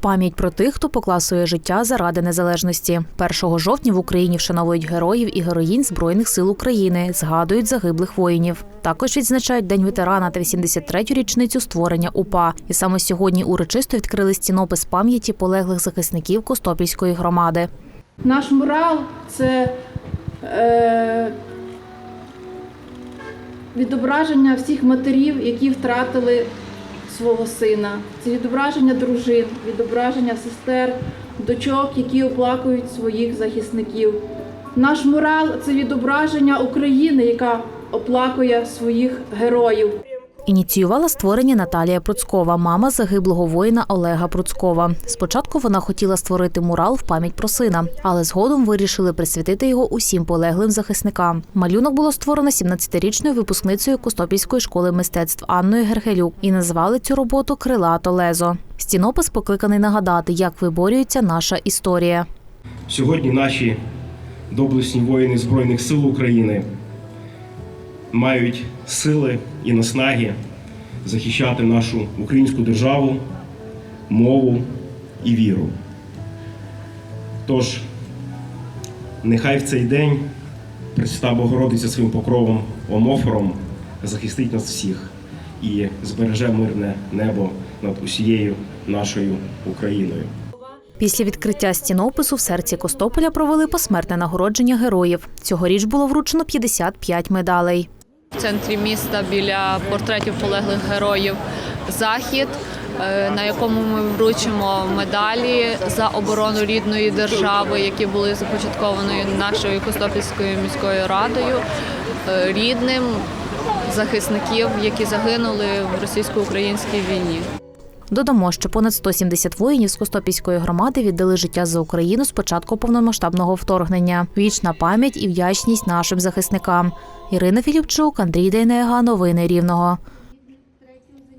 пам'ять про тих, хто поклав своє життя заради незалежності. 1 жовтня в Україні вшановують героїв і героїнь Збройних сил України, згадують загиблих воїнів. Також відзначають День ветерана та 83-ю річницю створення УПА. І саме сьогодні урочисто відкрили стінопис пам'яті полеглих захисників Костопільської громади. Наш мурал це е, відображення всіх матерів, які втратили свого сина. Це відображення дружин, відображення сестер, дочок, які оплакують своїх захисників. Наш мурал це відображення України, яка оплакує своїх героїв. Ініціювала створення Наталія Пруцкова, мама загиблого воїна Олега Пруцкова. Спочатку вона хотіла створити мурал в пам'ять про сина, але згодом вирішили присвятити його усім полеглим захисникам. Малюнок було створено 17-річною випускницею Костопільської школи мистецтв Анною Герхелюк і назвали цю роботу Крилато лезо. Стінопис покликаний нагадати, як виборюється наша історія. Сьогодні наші доблесні воїни Збройних сил України мають сили і наснаги захищати нашу українську державу, мову і віру. Тож, нехай в цей день Пресвята Богородиця своїм покровом омофором захистить нас всіх і збереже мирне небо над усією нашою Україною. Після відкриття стінопису в серці Костополя провели посмертне нагородження героїв. Цьогоріч було вручено 55 медалей. Центрі міста біля портретів полеглих героїв захід, е, на якому ми вручимо медалі за оборону рідної держави, які були започатковані нашою Костопільською міською радою, е, рідним захисників, які загинули в російсько-українській війні. Додамо, що понад 170 воїнів з Костопільської громади віддали життя за Україну з початку повномасштабного вторгнення. Вічна пам'ять і вдячність нашим захисникам. Ірина Філіпчук, Андрій Дейнега. Новини Рівного.